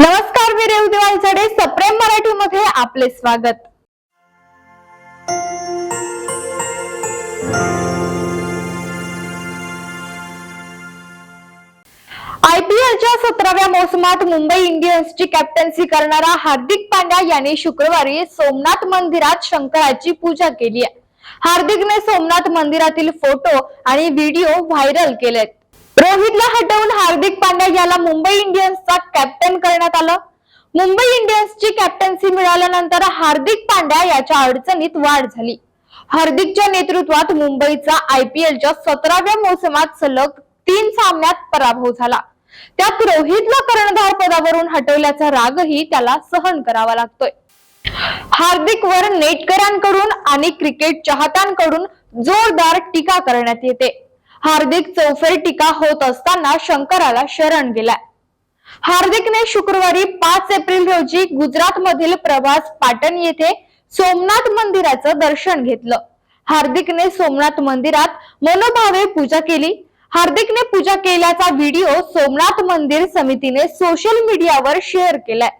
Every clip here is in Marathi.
नमस्कार मी रेवती वालसाडे सप्रेम मराठी मध्ये आपले स्वागत. आयपीएलच्या सतराव्या मोसमात मुंबई इंडियन्सची कॅप्टन्सी करणारा हार्दिक पांड्या यांनी शुक्रवारी सोमनाथ मंदिरात शंकराची पूजा केली आहे. हार्दिकने सोमनाथ मंदिरातील फोटो आणि व्हिडिओ व्हायरल केलेत. रोहितला हटवून हार्दिक पांड्या याला मुंबई इंडियन्सचा कॅप्टन करण्यात आलं. मुंबई इंडियन्सची कॅप्टन्सी मिळाल्यानंतर हार्दिक पांड्या याच्या अडचणीत वाढ झाली. हार्दिकच्या नेतृत्वात मुंबईचा आयपीएलच्या सतराव्या मोसमात सलग तीन सामन्यात पराभव झाला. त्यात रोहितला कर्णधार पदावरून हटवल्याचा रागही त्याला सहन करावा लागतोय. हार्दिकवर नेटकरांकडून आणि क्रिकेट चाहत्यांकडून जोरदार टीका करण्यात येते. हार्दिक चौफेर टीका होत असताना शंकराला शरण गेलाय. हार्दिकने शुक्रवारी पाच एप्रिल रोजी गुजरात मधील प्रभास पाटण येथे सोमनाथ मंदिराचं दर्शन घेतलं. हार्दिकने सोमनाथ मंदिरात मनोभावे पूजा केली. हार्दिकने पूजा केल्याचा व्हिडिओ सोमनाथ मंदिर समितीने सोशल मीडियावर शेअर केलाय.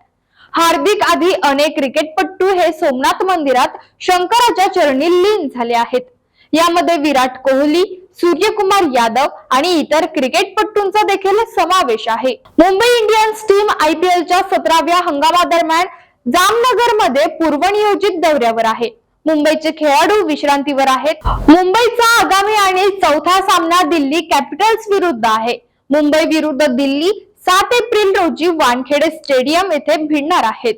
हार्दिक आधी अनेक क्रिकेटपट्टू हे सोमनाथ मंदिरात शंकराच्या चरणी लीन झाले आहेत. यामध्ये विराट कोहली सूर्यकुमार यादव आणि इतर क्रिकेटपटूंचा देखील समावेश आहे. मुंबई इंडियन्स टीम आयपीएलच्या सतराव्या हंगामादरम्यान जामनगरमध्ये पूर्वनियोजित दौऱ्यावर आहे. मुंबईचे खेळाडू विश्रांतीवर आहेत. मुंबईचा आगामी आणि चौथा सामना दिल्ली कॅपिटल्स विरुद्ध आहे. मुंबई विरुद्ध दिल्ली सात एप्रिल रोजी वानखेडे स्टेडियम येथे भिडणार आहेत.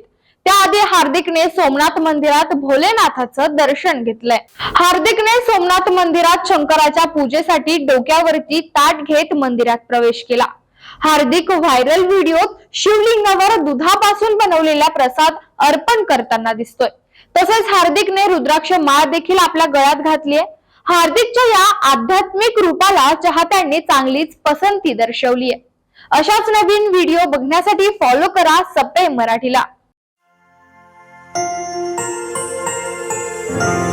त्याआधी हार्दिकने सोमनाथ मंदिरात भोलेनाथाचं दर्शन घेतलंय. हार्दिकने सोमनाथ मंदिरात शंकराच्या पूजेसाठी डोक्यावरती ताट घेत मंदिरात प्रवेश केला. हार्दिक व्हायरल व्हिडिओत शिवलिंगावर दुधापासून बनवलेला प्रसाद अर्पण करताना दिसतोय. तसेच हार्दिकने रुद्राक्ष माळ देखील आपल्या गळ्यात घातलीय. हार्दिकच्या या आध्यात्मिक रूपाला चाहत्यांनी चांगलीच पसंती दर्शवली आहे अशाच नवीन व्हिडिओ बघण्यासाठी फॉलो करा सपे मराठीला. Thank you.